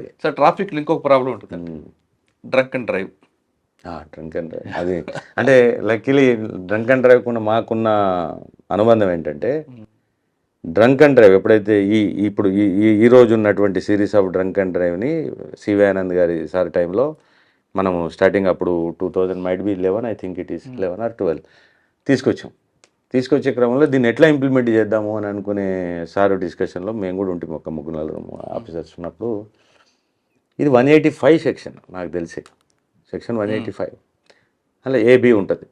అది sir traffic ఇంకొక problem ఉంటుంది. Drunk and drive. Drunk and drive. అది అంటే లక్కీలీ డ్రంక్ అండ్ డ్రైవ్ కూడా మాకున్న అనుబంధం ఏంటంటే డ్రంక్ అండ్ డ్రైవ్ ఎప్పుడైతే ఈ ఇప్పుడు ఈ ఈ- రోజు ఉన్నటువంటి సిరీస్ ఆఫ్ డ్రంక్ అండ్ డ్రైవ్ని సివి ఆనంద్ గారి సార్ టైంలో మనము స్టార్టింగ్ అప్పుడు two thousand might be eleven I think it is eleven or twelve తీసుకొచ్చాం. తీసుకొచ్చే క్రమంలో దీన్ని ఎట్లా ఇంప్లిమెంట్ చేద్దాము అని అనుకునే సార్ డిస్కషన్లో మేము కూడా ఉంటాం ఒక ముగ్గురు నలుగురు ఆఫీసర్స్ ఉన్నప్పుడు ఇది వన్ ఎయిటీ ఫైవ్ సెక్షన్ నాకు తెలిసి. సెక్షన్ వన్ ఎయిటీ ఫైవ్ అలా ఏబి ఉంటుంది.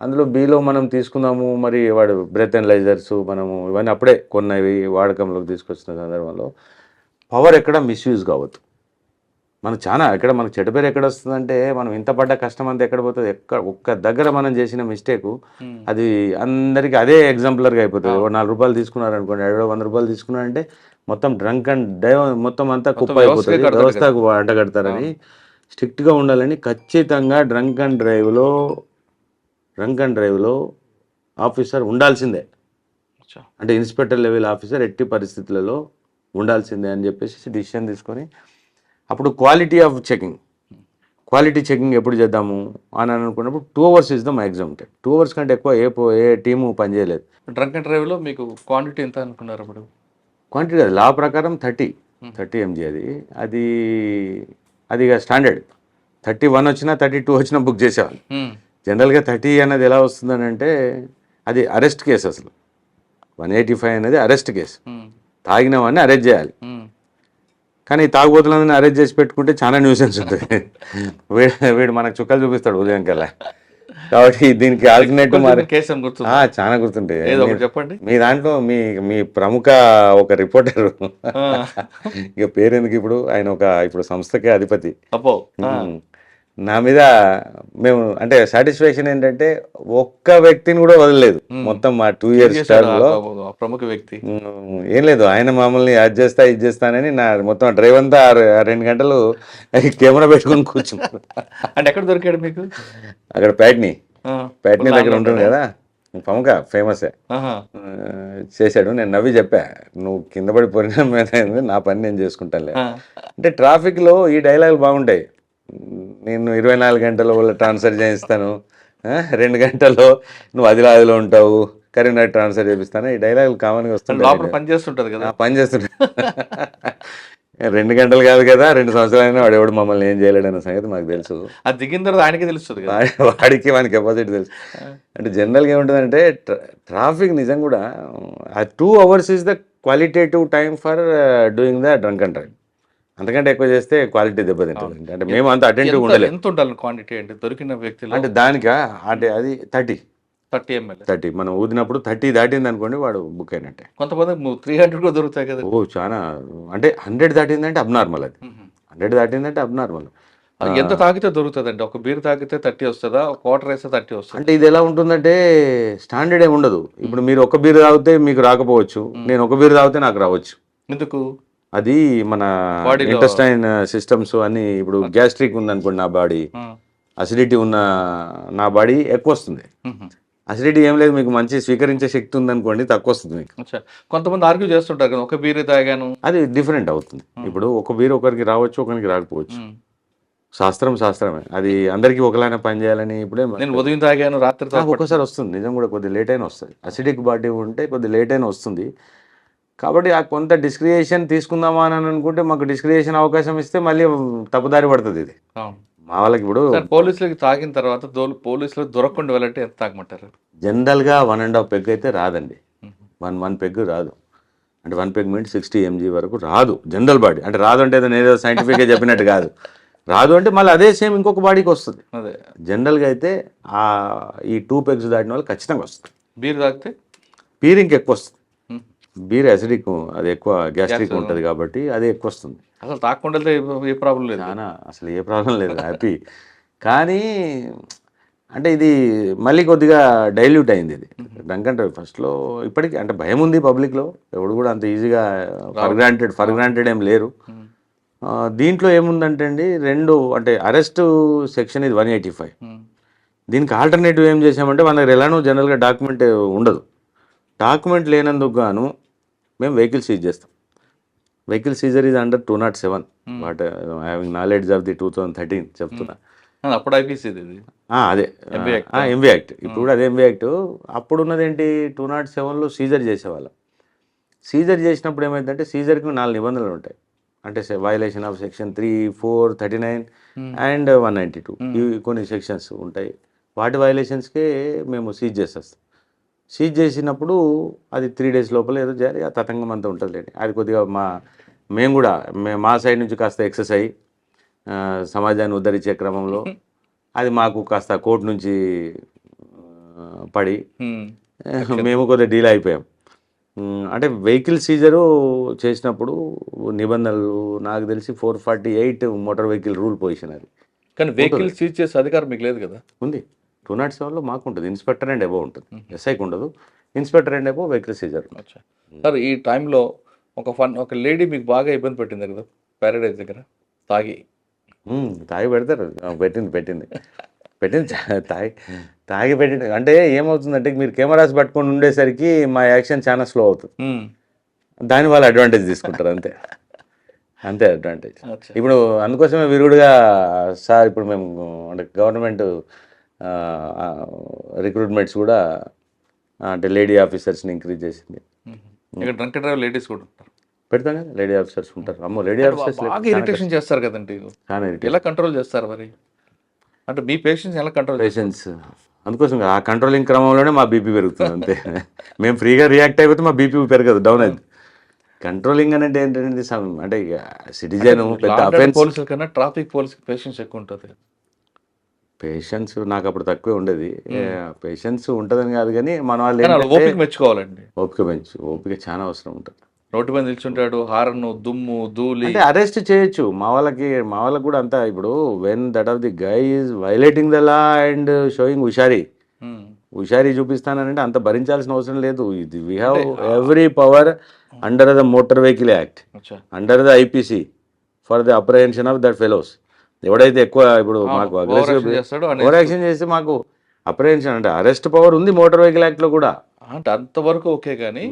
అందులో బిలో మనం తీసుకుందాము మరి వాడు బ్రెత్ అనలైజర్స్ మనము ఇవన్నీ అప్పుడే కొన్నవి వాడకంలోకి తీసుకొచ్చిన సందర్భంలో. పవర్ ఎక్కడ మిస్యూజ్ కావద్దు. మనం చాలా ఎక్కడ మనకు చెడ్డ పేరు ఎక్కడ వస్తుందంటే మనం ఇంత పడ్డ కష్టం అంతా ఎక్కడ పోతుంది? ఎక్కడ ఒక్క దగ్గర మనం చేసిన మిస్టేక్ అది అందరికీ అదే ఎగ్జాంపులర్గా అయిపోతుంది. ఒక నాలుగు రూపాయలు తీసుకున్నారు అనుకోండి ఏడో వంద రూపాయలు తీసుకున్నారంటే మొత్తం డ్రంక్ అండ్ డైవ్ మొత్తం అంతా కుప్ప వ్యవస్థకే అయిపోతుంది. వ్యవస్థకు అడ్డగడతారని స్ట్రిక్ట్గా ఉండాలని ఖచ్చితంగా డ్రంక్ అండ్ డ్రైవ్లో డ్రంక్ అండ్ డ్రైవ్లో ఆఫీసర్ ఉండాల్సిందే. అంటే ఇన్స్పెక్టర్ లెవెల్ ఆఫీసర్ ఎట్టి పరిస్థితులలో ఉండాల్సిందే అని చెప్పేసి డిసిషన్ తీసుకొని అప్పుడు quality of checking quality checking ఎప్పుడు చేద్దాము అని అనుకున్నప్పుడు two hours is the maximum time two hours కంటే ఎక్కువ ఏ పో- ఏ టీము పనిచేయలేదు డ్రంక్ అండ్ డ్రైవ్లో మీకు క్వాంటిటీ ఎంత అనుకున్నారు అప్పుడు? క్వాంటిటీ కాదు లా ప్రకారం థర్టీ. థర్టీ ఎంజీ అది. అది అది ఇక స్టాండర్డ్. థర్టీ వన్ వచ్చినా థర్టీ టూ వచ్చినా బుక్ చేసేవాళ్ళు. మ్మ్. జనరల్గా థర్టీ అనేది ఎలా వస్తుందని అంటే అది అరెస్ట్ కేసు అసలు. వన్ ఎయిటీ ఫైవ్ అనేది అరెస్ట్ కేసు. మ్మ్. తాగిన వాడిని అరెస్ట్ చేయాలి. కానీ తాగుబోతులందరినీ అరెస్ట్ చేసి పెట్టుకుంటే చాలా న్యూసెన్స్ ఉంటుంది. వీడు వీడు మనకు చుక్కలు చూపిస్తాడు ఉదయం కల్లా. కాబట్టి దీనికి ఆల్టర్నేటివ్ మరి కేసు అని గుర్తుంది? ఆ, చాలా గుర్తుంటాయి. ఒకటి చెప్పండి. మీ దాంట్లో మీ మీ ప్రముఖ ఒక రిపోర్టర్. ఇక పేరెందుకు ఇప్పుడు? ఆయన ఒక ఇప్పుడు సంస్థకే అధిపతి. ఉమ్. నా మీద మేము అంటే సాటిస్ఫాక్షన్ ఏంటంటే ఒక్క వ్యక్తిని కూడా వదలలేదు. మొత్తం మా టూ ఇయర్స్లో. ప్రముఖ వ్యక్తి? ఏం లేదు ఆయన మమ్మల్ని అది చేస్తా ఇది చేస్తానని నా మొత్తం డ్రైవ్ అంతా రెండు గంటలు కెమెరా పెట్టుకొని కూర్చున్నాను అంటే ఎక్కడ దొరికాడు మీకు? అక్కడ ప్యాట్నీ. ప్యాట్నీ దగ్గర ఉంటుంది కదా. ప్రముఖ ఫేమసే చేశాడు. నేను నవ్వి చెప్పా నువ్వు కింద పడి పొరిన మీద ఏంది, నా పని నేను చేసుకుంటానులే. అంటే ట్రాఫిక్లో ఈ డైలాగులు బాగుంటాయి. నేను ఇరవై నాలుగు గంటల వల్ల ట్రాన్స్ఫర్ చేయిస్తాను. రెండు గంటల్లో నువ్వు ఆదిలాదిలో ఉంటావు. కరీంనగర్ ట్రాన్స్ఫర్ చేపిస్తాను. ఈ డైలాగులు కామన్గా లోపల వస్తుంటాయి పని చేస్తుంటది కదా? పని చేస్తుంటా రెండు గంటలు కాదు కదా రెండు సంవత్సరాలైనా వాడు ఎవడు మమ్మల్ని ఏం చేయలేడు అన్న సంగతి మాకు తెలుసు. అది దిగిన తర్వాత ఆయనకే తెలుస్తుంది వాడికి వానికి కెపాసిటీ తెలుసు. అంటే జనరల్గా ఏముంటుందంటే ట్రా- ట్రాఫిక్ నిజం కూడా ఆ two hours is the qualitative time for doing the drunk and drive అంతకంటే ఎక్కువ చేస్తే క్వాలిటీ దెబ్బతింటుంది. అంటే మేము అంత అటెంటివ్ ఉండలేము ఎంత ఉండాలి. క్వాంటిటీ అంటే దొరికిన వ్యక్తిలో? అంటే దానికా అంటే అది థర్టీ. Thirty ML. థర్టీ. మనం ఊదినప్పుడు థర్టీ దాటింది అనుకోండి వాడు బుక్ అయినట్టే. కొంతమంది త్రీ హండ్రెడ్ కూడా దొరుకుతాయి కదా. ఓ చాలా. అంటే హండ్రెడ్ దాటిందంటే అబ్నార్మల్ అది. హండ్రెడ్ దాటిందంటే అబ్నార్మల్. ఎంత తాగితే దొరుకుతుంది అండి ఒక బీర్ తాగితే థర్టీ వస్తుందా? ఒక వాటర్ వేస్తే థర్టీ వస్తుంది? అంటే ఇది ఎలా ఉంటుందంటే స్టాండర్డ్ ఏమి ఉండదు. ఇప్పుడు మీరు ఒక బీర్ తాగితే మీకు రాకపోవచ్చు. నేను ఒక బీర్ తాగితే నాకు రావచ్చు. ఎందుకు? అది మన ఇంటెస్టైన్ సిస్టమ్స్ అన్ని ఇప్పుడు గ్యాస్ట్రిక్ ఉందనుకోండి నా బాడీ. అసిడిటీ ఉన్న నా బాడీ ఎక్కువ వస్తుంది. అసిడిటీ ఏం లేదు మీకు మంచి స్వీకరించే శక్తి ఉందనుకోండి తక్కువ వస్తుంది మీకు కొంతమంది ఆర్గ్యూ చేస్తుంటారు కదా ఒక బీర్ తాగాను. అది డిఫరెంట్ అవుతుంది. ఇప్పుడు ఒక బీర్ ఒకరికి రావచ్చు ఒకరికి రాకపోవచ్చు. శాస్త్రం శాస్త్రమే. అది అందరికీ ఒకలానే పనిచేయాలని ఇప్పుడే నేను ఉదయం తాగాను రాత్రి ఒక్కోసారి వస్తుంది నిజం కూడా కొద్ది లేట్ అయినా వస్తుంది. అసిడిక్ బాడీ ఉంటే కొద్ది లేట్ అయినా వస్తుంది. కాబట్టి ఆ కొంత డిస్క్రియేషన్ తీసుకుందామా అని అనుకుంటే మాకు డిస్క్రియేషన్ అవకాశం ఇస్తే మళ్ళీ తప్పుదారి పడుతుంది ఇది. మా వాళ్ళకి ఇప్పుడు పోలీసులకి తాగిన తర్వాత దోలు పోలీసులకు దొరకకుండా వెళ్ళంటే ఎంత తాగమంటారు? జనరల్గా వన్ అండ్ హాఫ్ పెగ్ అయితే రాదండి. వన్ వన్ పెగ్ రాదు. అంటే one peg means sixty MG వరకు రాదు. General body. అంటే రాదు అంటే ఏదో సైంటిఫిక్గా చెప్పినట్టు కాదు. రాదు అంటే మళ్ళీ అదే సేమ్ ఇంకొక బాడీకి వస్తుంది. అదే. జనరల్గా అయితే ఆ ఈ టూ పెగ్స్ దాటిన వాళ్ళు ఖచ్చితంగా వస్తుంది బీర్ తాగితే? బీర్ ఇంక ఎక్కువ వస్తుంది. బీర్ అసిడిక్ అది ఎక్కువ గ్యాస్ట్రిక్ ఉంటుంది కాబట్టి అది ఎక్కువ వస్తుంది అసలు వెళ్తే ఏ- ప్రాబ్లం లేదు. చాలా అసలు ఏ ప్రాబ్లం లేదు హ్యాపీ. కానీ అంటే ఇది మళ్ళీ కొద్దిగా డైల్యూట్ అయింది ఇది. డ్రంక్ ఫస్ట్లో ఇప్పటికీ అంటే భయం ఉంది పబ్లిక్లో. ఎవడు కూడా అంత ఈజీగా ఫర్ గ్రాంటెడ్ ఫర్ గ్రాంటెడ్ ఏం లేరు. దీంట్లో ఏముందంటే అండి రెండు అంటే అరెస్ట్ సెక్షన్ ఇది వన్ ఎయిటీ ఫైవ్. దీనికి ఆల్టర్నేటివ్ ఏం చేసామంటే దగ్గర ఎలానో జనరల్గా డాక్యుమెంట్ ఉండదు. డాక్యుమెంట్ లేనందుకు గాను మేము వెహికల్ సీజ్ చేస్తాం. Vehicle seizure is under two not seven. What having knowledge of the two thousand thirteen చెప్తున్నా. ఆ, అప్పుడు ఐపీసీ అదే. ఎంబీ యాక్ట్ ఇప్పుడు కూడా అదే ఎంబీ యాక్ట్ అప్పుడు ఉన్నది ఏంటి టూ నాట్ సెవెన్లో సీజర్ చేసేవాళ్ళం. సీజర్ చేసినప్పుడు ఏమైందంటే సీజర్కి నాలుగు నిబంధనలు ఉంటాయి. అంటే violation of section three four thirty nine and one ninety two ఇవి కొన్ని సెక్షన్స్ ఉంటాయి. వాటి వయలేషన్స్కే మేము సీజ్ చేసేస్తాం. సీజ్ చేసినప్పుడు అది త్రీ డేస్ లోపల ఏదో చేయాలి ఆ తతంగం అంతా ఉంటుంది లేండి అది కొద్దిగా మా మేము కూడా మే మా సైడ్ నుంచి కాస్త ఎక్సెస్ అయ్యి ఆ, సమాజాన్ని ఉద్ధరించే క్రమంలో అది మాకు కాస్త కోర్టు నుంచి పడి. మేము కొద్దిగా డీల్ అయిపోయాం. అంటే వెహికల్ సీజరు చేసినప్పుడు నిబంధనలు నాకు తెలిసి four forty eight motor vehicle rule position అది. కానీ వెహికల్ సీజ్ చేసే అధికారం మీకు లేదు కదా? ఉంది. టూ నాట్ సెవెన్లో మాకు ఉంటుంది ఇన్స్పెక్టర్ అండ్ అబోవ్ ఉంటుంది. ఎస్ఐకి ఉండదు. Inspector and above vehicle seizure. Sir ఈ టైంలో ఒక ఫన్ ఒక లేడీ మీకు బాగా ఇబ్బంది పెట్టింది కదా? ప్యారడైజ్ దగ్గర? తాగి. తాగి పెడతారు. పెట్టింది పెట్టింది. పెట్టింది తాగి తాగి పెట్టింది. అంటే ఏమవుతుందంటే మీరు కెమెరాస్ పట్టుకొని ఉండేసరికి మా యాక్షన్ చాలా స్లో అవుతుంది. దాని వాళ్ళు అడ్వాంటేజ్ తీసుకుంటారు అంతే. అంతే అడ్వాంటేజ్. ఇప్పుడు అందుకోసమే విరుడుగా సార్ ఇప్పుడు మేము అంటే గవర్నమెంట్ రిక్రూట్మెంట్స్ కూడా అంటే లేడీ ఆఫీసర్స్ని ఇంక్రీజ్ చేసింది. ఇక్కడ డ్రంక్ లేడీస్ కూడా ఉంటారు. పెడతాం కదా లేడీ ఆఫీసర్స్ ఉంటారు. అమ్మో లేడీ ఆఫీసర్స్ బాగా ఇరిటేషన్ చేస్తారు కదండి. ఎలా కంట్రోల్ చేస్తారు మరి? అంటే మీ పేషెంట్స్ ఎలా కంట్రోల్ పేషెన్స్ అందుకోసం ఆ కంట్రోలింగ్ క్రమంలోనే మా బీపీ పెరుగుతుంది అంతే. మేము ఫ్రీగా రియాక్ట్ అయిపోతే మా బీపీ పెరగదు డౌన్ అయింది కంట్రోలింగ్ అనేది ఏంటంటే అంటే సిటిజన్ పెద్ద పోలీసుల కన్నా ట్రాఫిక్ పోలీస్ పేషెన్స్ ఎక్కువ ఉంటుంది. పేషెన్స్ నాకు అప్పుడు తక్కువే ఉండేది. పేషెన్స్ ఉంటుందని కాదు కానీ మన వాళ్ళు ఓపిక మెచ్చుకోవాలండి. ఓపిక పెంచు ఓపిక చాలా అవసరం ఉంటుంది. రోడ్డు మీద నిల్చుంటాడు హారన్ దుమ్ము ధూళి. అంటే అరెస్ట్ చేయొచ్చు. మా వాళ్ళకి మా వాళ్ళకి కూడా అంతా ఇప్పుడు when that of the guy is violating the law and showing హుషారీ. హుషారీ చూపిస్తానంటే అంత భరించాల్సిన అవసరం లేదు. ఇది we have every power under the motor vehicle act under the IPC for the apprehension of that fellows ఎవడైతే ఎక్కువ ఇప్పుడు మాకు అగ్రెసివ్ ఓవర్ యాక్షన్ చేస్తే మాకు అప్రహెన్షన్ అంటే అరెస్ట్ పవర్ ఉంది మోటార్ వెహికల్ యాక్ట్లో కూడా. అంటే అంతవరకు ఓకే కానీ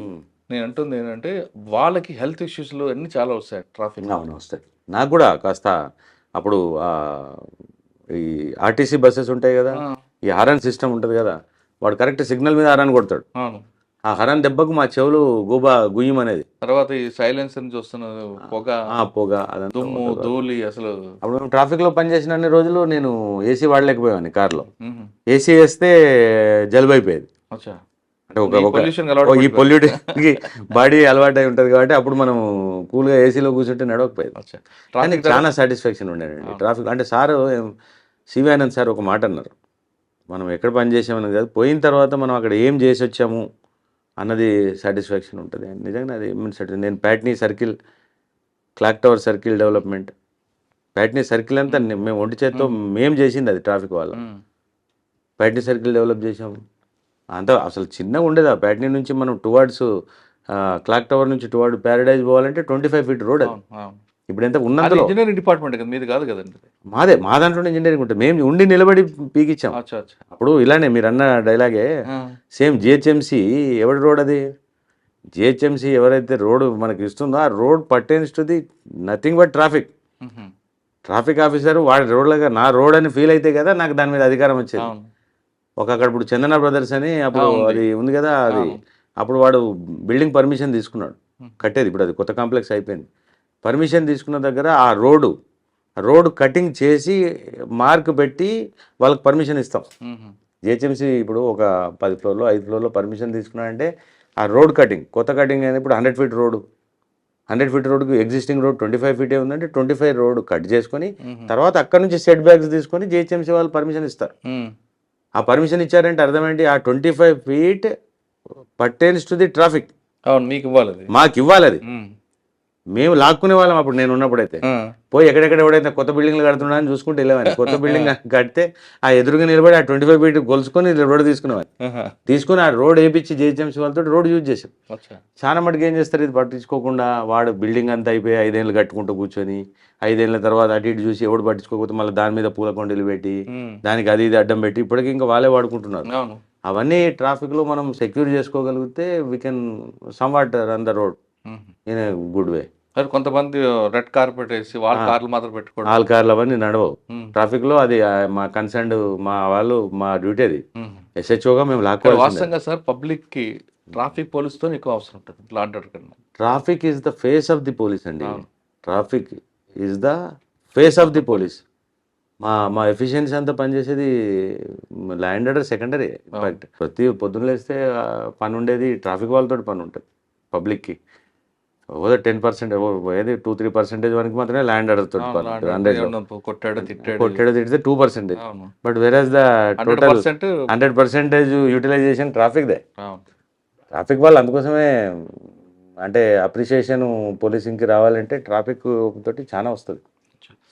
నేను అంటుంది ఏంటంటే వాళ్ళకి హెల్త్ ఇష్యూస్లు అన్ని చాలా వస్తాయి ట్రాఫిక్ అవును వస్తాయి. నాకు కూడా కాస్త అప్పుడు ఈ ఆర్టీసీ బస్సెస్ ఉంటాయి కదా ఈ హరన్ సిస్టమ్ ఉంటుంది కదా వాడు కరెక్ట్ సిగ్నల్ మీద హరన్ కొడతాడు. ఆ హరన్ దెబ్బకు మా చెవులు గూబా గుయ్యం అనేది తర్వాత ఈ సైలెన్స్ అని చూస్తున్న పొగ పొగ అదంతా దుమ్ము. ధూళి అసలు. అప్పుడు మేము ట్రాఫిక్లో పనిచేసిన అన్ని రోజులు నేను ఏసీ వాడలేకపోయాను కార్లో. ఏసీ వేస్తే జలుబు అయిపోయేది అంటే ఒక ఈ pollution కి బాడీ అలవాటు అయి ఉంటుంది కాబట్టి అప్పుడు మనం కూల్గా ఏసీలో కూర్చుంటే నడవకపోయేది. కానీ ట్రాఫిక్ చాలా సాటిస్ఫాక్షన్ ఉండేనండి ట్రాఫిక్ అంటే సారు ఆనంద్ సార్ ఒక మాట అన్నారు. మనం ఎక్కడ పని చేసామని కాదు. పోయిన తర్వాత మనం అక్కడ ఏం చేసి వచ్చాము అన్నది సాటిస్ఫాక్షన్ ఉంటుంది. నిజంగా అది satis- నేను Patny circle clock tower circle development Patny circle అంతా నే- మేము ఒంటి చేత్తో మేము చేసింది అది ట్రాఫిక్ వల్ల. మ్మ్. ప్యాట్నీ సర్కిల్ డెవలప్ చేసాము అంతా అసలు చిన్నగా ఉండేది ఆ ప్యాట్నీ నుంచి మనం టువార్డ్స్ క్లాక్ టవర్ నుంచి టువార్డ్ ప్యారడైజ్ పోవాలంటే ట్వంటీ ఫైవ్ ఫీట్ రోడ్ అది. ఇప్పుడు ఎంత ఉన్నంతలో ఇంజనీరింగ్ డిపార్ట్మెంట్ కదా మీది కాదు కదండి మాదే మా దాంట్లోనే ఇంజనీరింగ్ ఉంటుంది మేము ఉండి నిలబడి పీకిచ్చాం అప్పుడు ఇలానే మీరు అన్న డైలాగే. సేమ్ జిహెచ్ఎంసి ఎవరి రోడ్ అది జిహెచ్ఎంసి ఎవరైతే రోడ్ మనకి ఇస్తుందో ఆ road pertains to the nothing but traffic. Traffic officer వాడి రోడ్లుగా నా రోడ్ అని ఫీల్ అయితే కదా నాకు దాని మీద అధికారం వచ్చేది ఒక అక్కడ ఇప్పుడు చందన బ్రదర్స్ అని అప్పుడు. అది ఉంది కదా అది. అప్పుడు వాడు బిల్డింగ్ పర్మిషన్ తీసుకున్నాడు. కట్టేది ఇప్పుడు అది కొత్త కాంప్లెక్స్ అయిపోయింది పర్మిషన్ తీసుకున్న దగ్గర ఆ రోడ్డు ఆ రోడ్డు కటింగ్ చేసి మార్క్ పెట్టి వాళ్ళకి పర్మిషన్ ఇస్తాం. జిహెచ్ఎంసీ ఇప్పుడు ఒక పది ఫ్లోర్లో ఐదు ఫ్లోర్లో పర్మిషన్ తీసుకున్నాడంటే ఆ రోడ్ కటింగ్ కొత్త కటింగ్ అనేది ఇప్పుడు hundred feet road. Hundred feet రోడ్కి ఎగ్జిస్టింగ్ రోడ్ ట్వంటీ ఫైవ్ ఫీటే ఉందంటే ట్వంటీ ఫైవ్ రోడ్ కట్ చేసుకొని. తర్వాత అక్కడ నుంచి సెట్ బ్యాక్స్ తీసుకొని జిహెచ్ఎంసీ వాళ్ళు పర్మిషన్ ఇస్తారు. ఆ పర్మిషన్ ఇచ్చారంటే అర్థం ఏంటి ఆ twenty five feet pertains to the traffic అవును మీకు ఇవ్వాలి అది. మాకు ఇవ్వాలి అది. మ్మ్. లాక్కునే వాళ్ళం అప్పుడు నేను ఉన్నప్పుడైతే. పోయి ఎక్కడెక్కడ ఎవడైతే కొత్త బిల్డింగ్లు కడుతున్నా అని చూసుకుంటూ వెళ్ళేవాడిని కొత్త బిల్డింగ్ కడితే ఆ ఎదురుగా నిలబడి ఆ ట్వంటీ ఫైవ్ ఫీట్ గొలుసుకొని రోడ్ తీసుకునేవాడిని. తీసుకుని ఆ రోడ్ వేయించి జిహెచ్ఎంసీ వాళ్ళతో రోడ్ యూజ్ చేసాం అచ్చా చాలా మటుకు ఏం చేస్తారు ఇది పట్టించుకోకుండా వాడు బిల్డింగ్ అంతా అయిపోయి ఐదేళ్ళు కట్టుకుంటూ కూర్చొని ఐదేళ్ళ తర్వాత అటు ఇటు చూసి ఎవడు పట్టించుకోకపోతే మళ్ళీ దాని మీద పూల కొండలు పెట్టి. దానికి అది ఇది అడ్డం పెట్టి ఇప్పటికి ఇంకా వాళ్ళే వాడుకుంటున్నారు అవును అవన్నీ ట్రాఫిక్లో మనం సెక్యూర్ చేసుకోగలిగితే we can somewhat run the road. In good way కొంతమంది రెడ్ కార్పెట్ వేసి వాళ్ళ కార్లు మాత్రం పెట్టుకోవడం ఆల్ కార్లు అవన్నీ నడవవు. ట్రాఫిక్లో అది మా కన్సర్న్ మా వాళ్ళు మా డ్యూటీ అది. ఎస్హెచ్ఓగా మేము వాస్తవంగా సార్ పబ్లిక్కి ట్రాఫిక్ పోలీస్తో ఎక్కువ అవసరం ఉంటుంది లాంటి కన్నా. Traffic is the face of the police అండి. Traffic is the face of the police. మా మా ఎఫిషియన్సీ అంతా పనిచేసేది ల్యాండ్ ఆర్డర్ సెకండరీ. బట్ ప్రతి పొద్దున్న లేస్తే పని ఉండేది ట్రాఫిక్ వాళ్ళతో పని ఉంటుంది పబ్లిక్కి. ఓదో టెన్ పర్సెంట్ ఏది టూ త్రీ పర్సెంటేజ్ వరకు మాత్రమే ల్యాండ్ ఏమన్నా కొట్టాడు తిడితే two percentage but average the hundred total hundred percentage utilization traffic they. Traffic వాళ్ళు అందుకోసమే అంటే అప్రిషియేషన్ పోలీసింగ్కి రావాలంటే ట్రాఫిక్ తోటి చాలా వస్తుంది.